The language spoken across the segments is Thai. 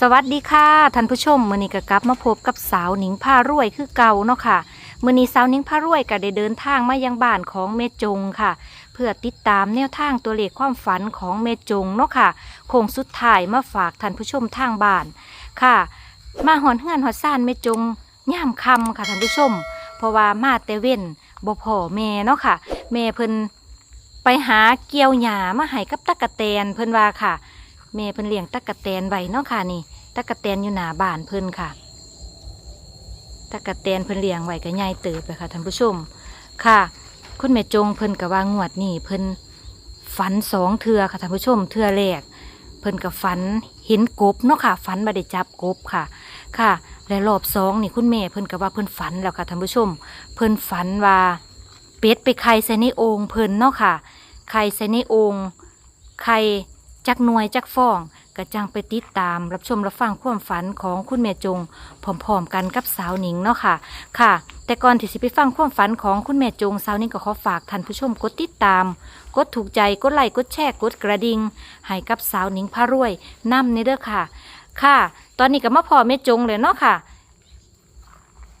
สวัสดีค่ะท่านผู้ชมมือนี้ก็กลับมาพบกับสาวหนิงผ้ารวยคือเก่าเนาะค่ะมือนี้สาวหนิงผ้ารวยก็ได้เดินทางมายังบ้านของเมจงค่ะ เพื่อติดตามแนวทางตัวเลขความฝันของเมจงเนาะค่ะโค้งสุดท้ายมาฝากท่านผู้ชมทางบ้านค่ะ มาหอนเฮือนหอดซ่านเมจงย่ามคำค่ะท่านผู้ชม เพราะว่ามาแต่เว้นบ่พอแม่เนาะค่ะแม่เพิ่นไปหาเกี่ยวหญ้ามาให้กับตะกะแตนเพิ่นว่าค่ะ แม่เพิ่นเลี้ยงตะกะแตนไว้เนาะค่ะนี่ตะกะแตนอยู่หน้าบ้านเพิ่นค่ะตะกะแตนเพิ่นเลี้ยงไว้ก็ใหญ่เติบเลยค่ะท่านผู้ชม ค่ะ คุณแม่จงเพิ่นก็ว่างวดนี่เพิ่นฝันสองเทือค่ะท่านผู้ชมเทือแรกเพิ่นก็ฝันเห็นกบเนาะค่ะฝันบ่ได้จับกบค่ะ ค่ะ และรอบสองนี่คุณแม่เพิ่นก็ว่าเพิ่นฝันแล้วค่ะท่านผู้ชม เพิ่นฝันว่าเป็ดไปไข่ใส่ในโอ่งเพิ่นเนาะค่ะไข่ใส่ในโอ่งไข่ จักหน่วยจักฟ้องก็จังไปติดตามรับชมรับฟังความฝันของคุณแม่จงพร้อมๆกันกับสาวหนิงเนาะค่ะ ค่ะ แต่ก่อนที่สิไปฟังความฝันของคุณแม่จงสาวหนิงก็ขอฝากท่านผู้ชมกดติดตาม กดถูกใจกดไลค์กดแชร์กดกระดิ่งให้กับสาวหนิงพารวยนำในเด้อค่ะ ค่ะ ตอนนี้ก็มาพอแม่จงเลยเนาะค่ะ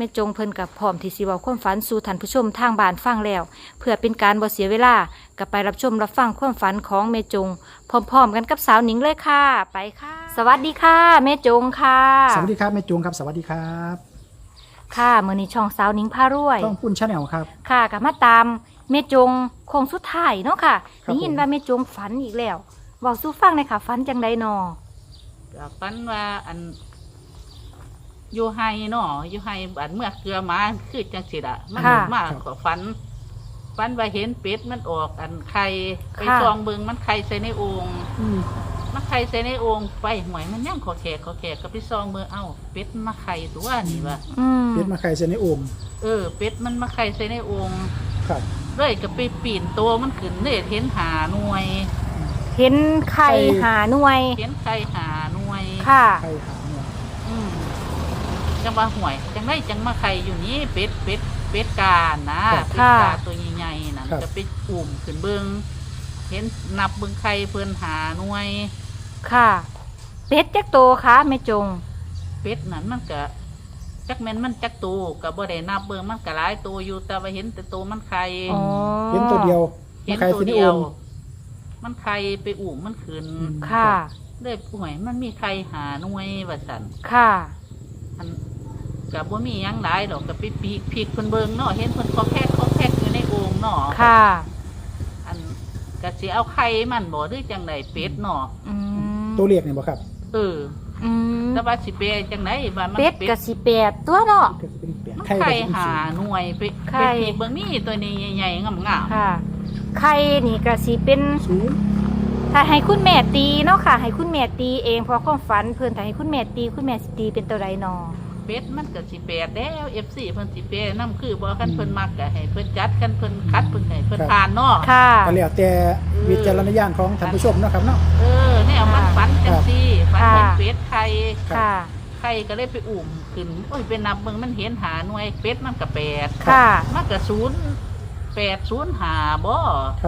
ม่จงเพิ่นกับพร้อมที่สิเว้าความฝันสู่ท่านผู้ชมทางบ้านฟังแล้ว เพื่อเป็นการบ่เสียเวลาก็ไปรับชมรับฟังความฝันของแม่จง พร้อมๆ กันกับสาวหนิงเลยค่ะ ไปค่ะ สวัสดีค่ะแม่จงค่ะ สวัสดีครับแม่จูงครับ สวัสดีครับค่ะมือนี้ช่องสาวหนิงพารวยต้องปุ้นชาแนลครับ ค่ะกับมาตามแม่จงโคงสุดท้ายเนาะค่ะครับได้ยินผมว่าแม่จงฝันอีกแล้วบอกสู้ฟังเลยค่ะฝันจังไดนอก็ฝันว่าอัน อยู่ไฮเนาะอยู่ไฮอันเมื่อเกลือมาคือจังสิละมันมาก็ฝันฝันว่าเห็นเป็ดมันออกอันไข่ไปซองเบิงมันไข่ใส่ในโอ่งมันไข่ใส่ในโอ่งไปหวยมันย่างขอแขกขอแขกก็ไปซองเบิงเอ้าเป็ดมาไข่ตัวนี่ว่าอืมเป็ดมาไข่เซนในโอ่งเออ เป็ดมันมาไข่ใส่ในโอ่งครับ เลยก็ไปปีนตัวมันขึ้นเลยเห็นหาหน่วย เห็นไข่หาหน่วย เห็นไข่หาหน่วย ค่ะ ไข่หางเนี่ยอืม จังว่าห่วย จังได้จังมาไข่อยู่นี้เป็ดเป็ดเป็ดกานะเป็ดกาค่ะตัวใหญ่ๆนะจะไปอุ่มขึ้นเบิงเห็นนับเบิงไข่เพิ่นหาหน่วย ค่ะ เป็ดจักโตค่ะแม่จง เป็ดนั้นมันก็จักแม่นมันจักตูก็บ่ได้นับเบิงมันก็หลายตัวอยู่แต่ว่าเห็นแต่ตัวมันไข่อ๋อเห็นตัวเดียวเห็มานไข่ตัเซวนในเดียโอ่วงมันไข่ไปอุ่มมันขึ้นอืมค่ะเลยห่วยมันมีไข่หาหน่วยว่าซั่นค่ะอัน กับว่ามีหยังหลายดอกกับไปปีกพีกเพิ่นเบิงเนาะเห็นเพิ่นคอแพกคอแพกอยู่ในโอ่งเนาะค่ะ อันกะสิเอาไข่มันบ่หรือจังไดเป็ดเนาะอืมตัวเรียกเนี่ยบ่ครับเอออืมแต่ว่าสิเปะจังไดว่ามันเป็ดกับสิแปดตัวเนาะ ก็จะเป็นเป็ดมันไข่ไข่ก็จะเป็นหาสีหน่วยไปไข่ ไปพีกเบิ่งนี่ตัวนี้ใหญ่ๆงามค่ะ ไข่นี่ก็สิเป็นสูงถ้าให้คุณแม่ตีเนาะค่ะ ให้คุณแม่ตีเองเพราะความฝันเพิ่นถ้าให้คุณแม่ตีคุณแม่สิตีเป็นตัวใดนอๆ เป็ดมันก็สิแปดแล้ว FC เพิ่นสิแปะนํคือบ่คันเพิ่นมักก็ให้เพิ่นจัดคันเพิ่นคัดเพิ่นให้เพิ่นทานเนาะ ค่ะ ก็แล้วแต่วิจารณญาณของท่านผู้ชมเนาะครับเนาะ เออเนี่ยมันฝันจังซี่ฝันเห็นค่ะเป็ดไข่ค่ะ ไข่ก็เลยไปอุ่มขึ้นโอ้ยเป็นนับเบิ่งมันเห็นหาหน่วยเป็ดมันก็แปดค่ะ มันก็ศูนย์แปดศูนย์หาบ่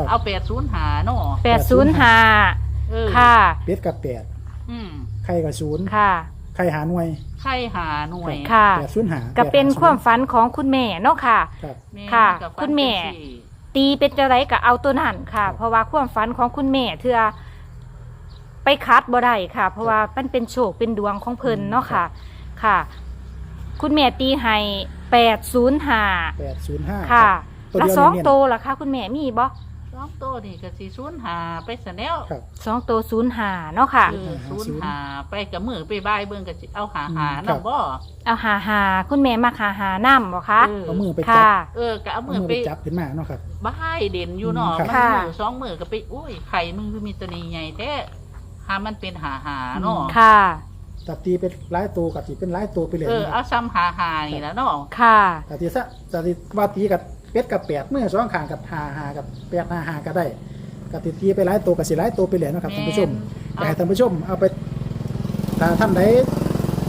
เอาแปดศูนย์หาเนาะแปดศูนย์ห้าเออค่ะ เป็ดกับแปดอืม ไข่กับศูนย์ค่ะ ไข่หาหน่วย ไข่หาหน่วยค่ะ แปดศูนย์หาก็เป็นแปดหศูย์ความฝันของคุณแม่เนาะค่ะ ครับ แม่ค่ะนก็ฝันคุณแม่จังซี่ตีเป็นจะไรก็เอาตัวนั่นค่ะ เพราะว่าความฝันของคุณแม่เธอไปคัดบ่ได้ค่ะ เพราะว่ามันเป็นโชคเป็นดวงของเพิ่นเนาะค่ะ ค่ะ คุณแม่ตีให้แปดศูนย์ห้าแปดศูนย์ห้าค่ะ ตัวแล้วเดียวสองเนียนโตวล่ะคะคุณแม่มีบ่ สองตัวนี่ก็สิศูนย์หาไปซะแล้วๆครับ สองโตศูนย์ห้าเนาะค่ะเออหาศูนศูย์นย์หาไปกับมือไปบายเบิ่งก็สิเอาหาหาครันำบบ่เอาหาหาคุณแม่มาหาหาน้ำบ่คะเออเอามือไปจัค่ะบเออก็เอาเอามือมือไปไปจับขึ้นมาเนาะครับบ้ายเด่นอยู่เนาะครับมันค่ะ มือสองมือก็ไปอุ้ยไข่มึงคือมีตัวนี้ใหญ่แท้หามันเป็นหาหาเนาะค่ะ ตัดตีเป็นหลายตัวกับตีเป็นหลายตัวไปเลยเออนะคเอารับซ้ำหาหานี่แหล้วเนาะค่ะ ตัดตีซะตัดตีว่าตีกับ เป็ดกับแปดเมื่อสองข้างกับหาหากับแปดหาหาก็ได้กับตีตีไปหลายตัวกับสิหลายตัวไปเลยเนาะครับท่านผู้ชมแม่นก็ให้ท่านผู้ชมเอาไปถ้าท่านใด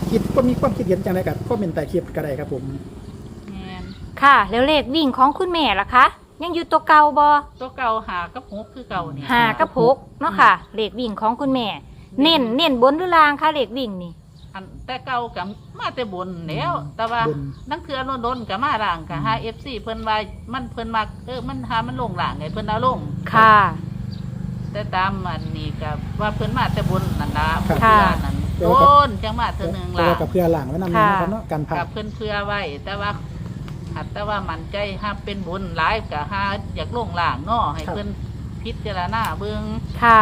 คิดก็มีความคิดเห็นจังไรกับคอมเมนต์ใต้คลิปก็ได้ครับผมแม่นค่ะ แล้วเลขวิ่งของคุณแม่ล่ะคะ ยังอยู่ตัวเก่าบ่ตัวเก่าหากับหกคือเก่านี่หากับหกเนาะค่ะ เลขวิ่งของคุณแม่ เน้นเน้นบนหรือล่างคะเลขวิ่งนี่ อันแต่เก่ากับมาแต่บนแล้ว แต่ว่าบน นังเทือโนนๆกับมาล่างกับหาเอฟซีเพิ่นว่ามันเพิ่นมักเออมันหามันลงล่างไงเพิ่นเอาลง ค่ะ แต่ตามอันนี้กับว่าเพิ่นมาแต่บนนั่นละครับเพื่อนั่นเดี๋โดยวกับนจังมาเธอหนึ่งแต่ล่ะว่ากับเพื่อหลังไว้นำค่ะนะครับเนาะกันผ่ากับนเพิ่นเพื่อไว้ แต่ว่าหัดแต่ว่ามันใจหาเป็นบุญหลายกับหาอยากลงล่างเนาะให้เพิ่นพิจารณาเบิ่งค่ะ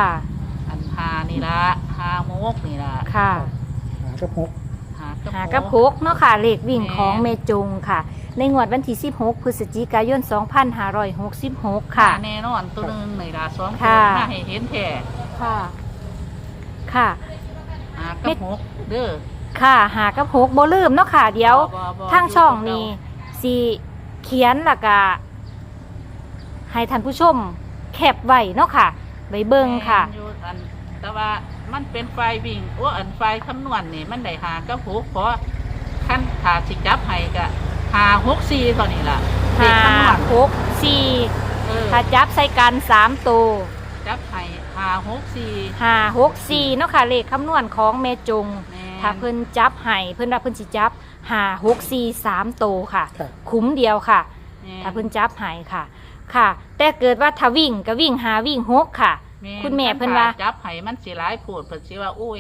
อันหานี่ละหาโมกนี่ละค่ะหา กับหกหากระหากระพกเนาะค่ะเลขวิ่งของเมจงค่ะ ในงวดวันที่ 16 พฤศจิกายน 2566 ค่ะหาแน่นอนตัวหนึงนี่ละสองตัวค่ะน่าให้เห็นแท้ค่ะ ค่ะหากระพกเด้อค่ะ หากระพกบ่ลืมเนาะค่ะ เดี๋ยวบ่บ่บ่ทางช่องนี้สีเขียนแล้วก็ให้ท่านผู้ชมแคปไว้เนาะค่ะไว้เบิ่งค่ะ แม่นอยู่อันแต่ว่ามันเป็นไฟวิ่งโอ้อันไฟคำนวณนี่มันได้หากระพกเพราะขั้นถ้าสิจับให้ก็หาหกสี่เท่านี้ล่ะเลขห้าคำนวณหกสี่เออถ้าจับใส่กันสามตัวจับไห้หาหกสี่ห้าหกสี่เนาะค่ะเลขคำนวณของแม่จงแม่นถ้าเพิ่นจับให้เพิ่นว่าเพิ่นสิจับห้าหกสี่สามตัวค่ะ ครับ คุ้มเดียวค่ะ แม่นถ้าเพิ่นจับให้ค่ะ ค่ะ แต่เกิดว่าถ้าวิ่งก็วิ่งหาวิ่งหกค่ะ คุณแม่เพิ่นว่าจับไห้มันสิหลายโพดเพิ่นสิว่าอุ้ย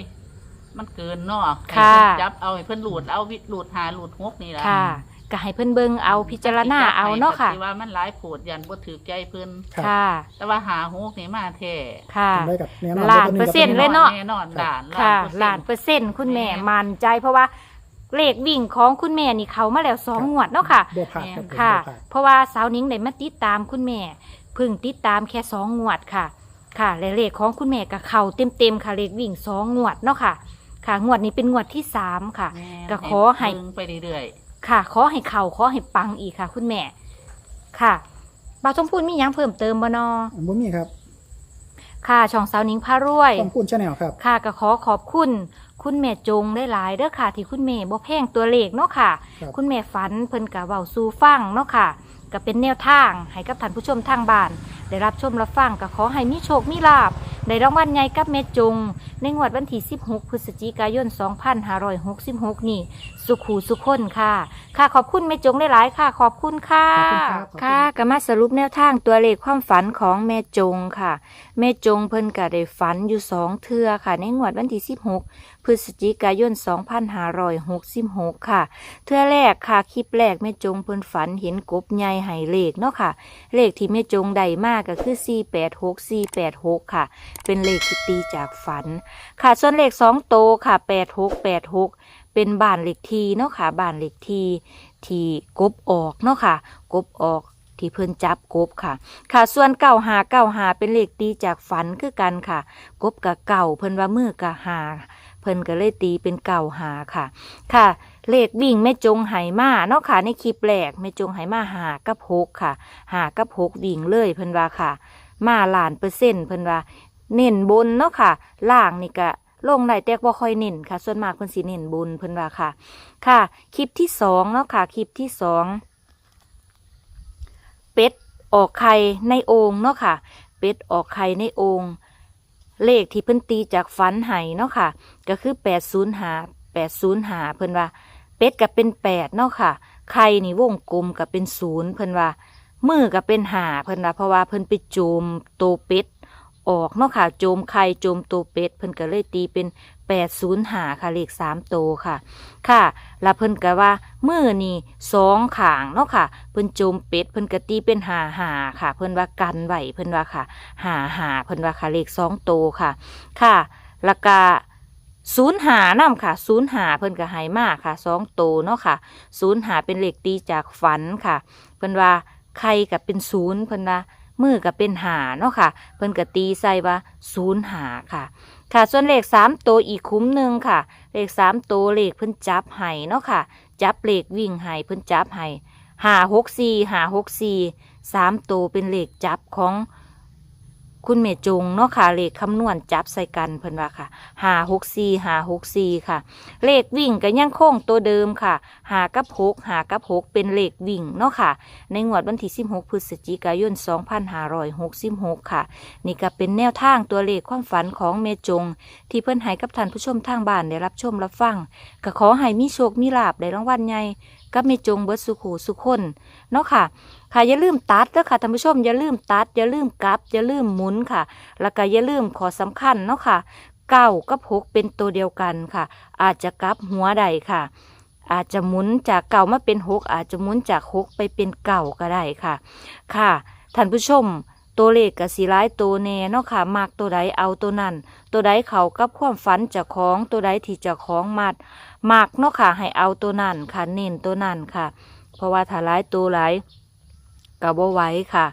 มันเกินเนาะค่ะให้เพิ่นจับเอาให้เพิ่นหลุดเอาวิหลุดหาหลุดหกนี่ล่ะค่ะก็ให้เพิ่นเบิ่งเอาพิจารณาเอาเนาะค่ะพิ่สิว่ามันหลายโพดยันบ่ถือใจเพิ่นครับค่ะ แต่ว่าหาหกนี่มาแท้ค่ะจำได้กับแน่นอนล้านดี๋วเปอร์เซ็นต์ตัวเลยเนาะแน่นอนล้านค่ะเปอร์เซ็นต์ล้านเปอร์เซ็นต์คุณแม่แม่มั่นใจเพราะว่าเลขวิ่งของคุณแม่นี่เขามาแล้วสองงวดเนาะค่ะบ่ผ่านครับผมค่ะบ่ผ่านเพราะว่าสาวนิ้งได้มาติดตามคุณแม่เพิ่งติดตามแค่สองงวดค่ะ ค่ะและเลขของคุณแม่กับเขาเต็มเต็มๆค่ะเลขวิ่งสองงวดเนาะค่ะ ค่ะงวดนี้เป็นงวดที่สามค่ะ แม่นก็ขอให้ เบิ่งไปเรื่อยค่ะ ขอให้เข่าขอให้ปังอีกค่ะ คุณแม่ ค่ะบาวชมพูนมีหยังเพิ่มเติมบ่นอบ่มีครับค่ะ ช่องสาวนิ้งพารวย ต้องพูดชาแนลครับ ค่ะก็ขอขอบคุณ คุณแม่จงได้หลายๆเด้อค่ะ ที่คุณแม่บ่แพงตัวเลขเนาะค่ะ ครับ คุณแม่ฝันเพิ่นกะเว้าสู่ฟังเนาะค่ะก็เป็นแนวทางให้กับท่านผู้ชมทางบ้าน ได้รับชมรับฟังก็ขอให้มีโชคมีลาบได้รางวัลใหญ่กับแม่จงในงวดวันที่ 16 พฤศจิกายน 2566 นี่ สุขูสุขคนค่ะ ค่ะขอบคุณแม่จงได้หลายๆค่ะ ขอบคุณค่ะ ขอบคุณครับขอบคุณ ค่ะก็มาสรุปแนวทางตัวเลขความฝันของแม่จงค่ะ แม่จงเพิ่นก็ได้ฝันอยู่สองเทื่อค่ะ ในงวดวันที่ 16 พฤศจิกายน 2566 ค่ะ เทื่อแรกค่ะ คลิปแรกแม่จงเพิ่นฝันเห็นกบใหญ่ไหเลขเนาะค่ะ เลขที่แม่จงได้มากก็คือ 486 486 ค่ะ เป็นเลขที่ตีจากฝัน ค่ะส่วนเลข2โตค่ะ 8686เป็นบ้านเลขทีเนาะค่ะบ้านเลขทีที่กบออกเนาะค่ะ กบออกที่เพิ่นจับกบค่ะ ค่ะส่วนเก่าหาเก่าหาเป็นเลขตีจากฝันคือกันค่ะ กบกับเก่าเพิ่นว่ามือกับหา เพิ่นก็เลยตีเป็นเก่าหาค่ะ ค่ะ เลขวิ่งแม่จงไหมาเนาะค่ะ ในคลิปแรกแม่จงไหมาหากับหกค่ะ หากับหกวิ่งเลยเพิ่นว่าค่ะ มาหลานเปอร์เซ็นต์เพิ่นว่า เน้นบนเนาะค่ะ ล่างนี่ก็ลงได้แต่บ่ค่อยเน้นค่ะ ส่วนมากเพิ่นสิเน้นบนเพิ่นว่าค่ะ ค่ะ คลิปที่สองเนาะค่ะ คลิปที่สองเป็ดออกไข่ในโอ่งเนาะค่ะ เป็ดออกไข่ในโอ่ง เลขที่เพิ่นตีจากฝันไห้เนาะค่ะ ก็คือแปดศูนย์หาแปดศูนย์หาเพิ่นว่า เป็ดก็เป็นแปดเนาะค่ะ ไข่นี่วงกลมก็เป็นศูนย์เพิ่นว่ามือก็เป็นหาเพิ่นว่าเพราะว่าเพิ่นไปโจมโตวเป็ด ออกเนาะค่ะ โจมไข่โจมโตวเป็ดเพิ่นก็เลยตีเป็นแปดศูนย์หาค่ะเลขสามโตวค่ะ ค่ะแล้วเพิ่นก็ว่ามือนี่สองขางเนาะค่ะ เพิ่นโจมเป็ดเพิ่นก็ตีเป็นหาหาค่ะ เพิ่นว่ากันไหวเพิ่นว่าค่ะหาหาเพิ่นว่าค่ะเลขสองโตวค่ะ ค่ะแล้วก็ศูนย์หานํค่ะศูนย์หาเพิ่นก็ใหายมากค่ะสองโตวเนาะค่ะศูนย์หาเป็นเลขตีจากฝันค่ะ เพิ่นว่าไข่กับเป็นศูนย์เพิ่นว่า มือกับเป็นหาเนาะค่ะ เพิ่นก็ตีใส่ว่าศูนย์หาค่ะ ค่ะส่วนเลขสามตัวอีกคุ้มหนึ่งค่ะ เลขสามตัวเลขเพิ่นจับไห้เนาะค่ะ จับเลขวิ่งไห้เพิ่นจับไห้หาหกสี่หาหกสี่สามตัวเป็นเลขจับของ คุณเมจงเนาะค่ะเลขคำนวณจับใส่กันเพิ่นว่าค่ะหาหกสี่หาหกสี่ค่ะ เลขวิ่งก็ยังคงตัวเดิมค่ะหากับหกหากับหกเป็นเลขวิ่งเนาะค่ะ ในงวดวันที่16พฤศจิกายน2566ค่ะ นี่ก็เป็นแนวทางตัวเลขความฝันของเมจง ที่เพิ่นให้กับท่านผู้ชมทางบ้านได้รับชมรับฟังก็ขอให้มีโชคมีลาบได้รางวัลใหญ่กับเมจงเบิดสุขูสุขคนเนาะค่ะ ค่ะอย่าลืมตัดเด้อค่ะท่านผู้ชมอย่าลืมตัดอย่าลืมกลับอย่าลืมหมุนค่ะ แล้วก็อย่าลืมขอสำคัญเนาะค่ะเก้ากับหกเป็นตัวเดียวกันค่ะ อาจจะกลับหัวใดค่ะ อาจจะหมุนจากเก่ามาเป็นหกอาจจะหมุนจากหกไปเป็นเก่าก็ได้ค่ะ ค่ะท่านผู้ชมตัวเลขกับสีร้ายตัวแน่เนาะค่ะมากตัวใดเอาตัวนั้น ตัวใดเขากับความฝันจะของตัวใดที่จะของมัดมากเนาะค่ะให้เอาตัวนั้นค่ะเน้นตัวนั้นค่ะ เพราะว่าถ้าร้ายตัวร้าย ก็บ่ไหว้ค่ะ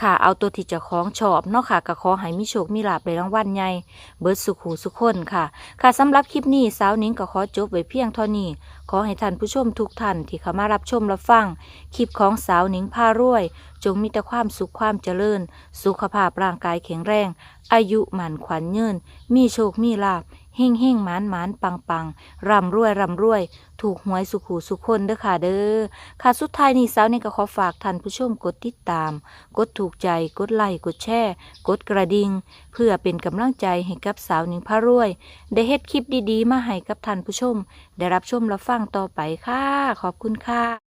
ค่ะเอาตัวที่จะของชอบเนาะค่ะก็ขอให้มีโชคมีลาภในรางวัลใหญ่เบิร์ดสุขหูสุขคนค่ะ ค่ะสำหรับคลิปนี้สาวนิ้งก็ขอจบไว้เพียงเท่านี้ ขอให้ท่านผู้ชมทุกท่านที่เข้ามารับชมรับฟังคลิปของสาวนิงพารวย จงมีแต่ความสุขความเจริญ สุขภาพร่างกายแข็งแรง อายุหมันขวัญยืนมีโชคมีลาบ เฮ่งเฮ่งหมานหมานปังปังร่ำรวยร่ำรวย ถูกหวยสุขูสุขคนเด้อค่ะเด้อค่ะสุดท้ายนี้สาวนี่ก็ขอฝากท่านผู้ชมกดติดตาม กดถูกใจกดไลค์กดแชร์กดกระดิ่งเพื่อเป็นกำลังใจให้กับสาวหนิงพารวย ได้เฮ็ดคลิปดีๆ มาให้กับท่านผู้ชม ได้รับชมรับฟังต่อไปค่ะ ขอบคุณค่ะ